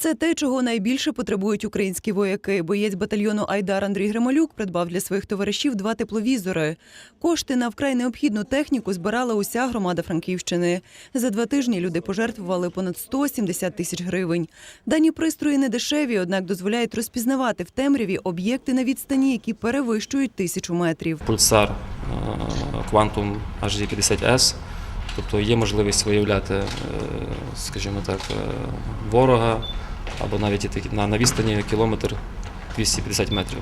Це те, чого найбільше потребують українські вояки. Боєць батальйону Айдар Андрій Грималюк придбав для своїх товаришів два тепловізори. Кошти на вкрай необхідну техніку збирала уся громада Франківщини. За два тижні люди пожертвували понад 170 тисяч гривень. Дані пристрої не дешеві, однак дозволяють розпізнавати в темряві об'єкти на відстані, які перевищують тисячу метрів. Pulsar е, Quantum HD50S. Тобто є можливість виявляти, е, скажімо так, е, ворога або навіть і на, на відстані кілометр 250 метрів.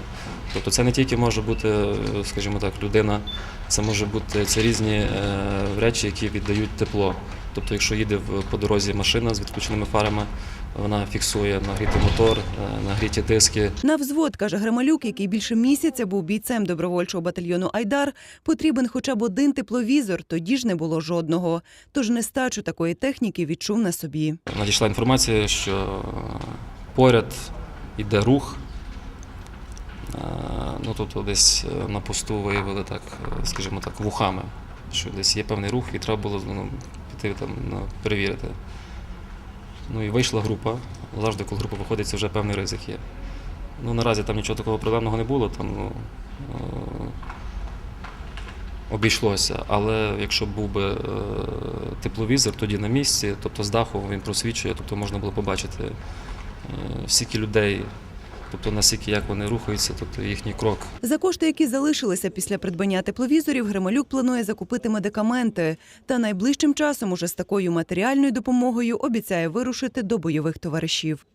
Тобто це не тільки може бути, е, скажімо так, людина, це може бути це різні е, речі, які віддають тепло. Тобто, якщо їде по дорозі машина з відключеними фарами, вона фіксує нагрітий мотор, е, нагріті диски, На взвод, каже Грималюк, який більше місяця був бійцем добровольчого батальйону Айдар, потрібен хоча б один тепловізор, тоді ж не було жодного. Тож нестачу такої техніки відчув на собі. Надійшла інформація, що поряд йде рух. Е, Ну, тобто десь е, на посту виявили так, е, скажімо так, вухами, що десь є певний рух і треба було ну, піти там перевірити. Ну і вийшла група. Завжди, коли група виходить, це вже певний ризик є. Ну, наразі там нічого такого проблемного не було, там ну, обійшлося. Але якщо був би тепловізор тоді на місці, тобто з даху він просвічує, тобто можна було побачити е, скільки людей, тобто наскільки як вони рухаються, тобто їхній крок. За кошти, які залишилися після придбання тепловізорів, Грималюк планує закупити медикаменти. Та найближчим часом уже з такою матеріальною допомогою обіцяє вирушити до бойових товаришів.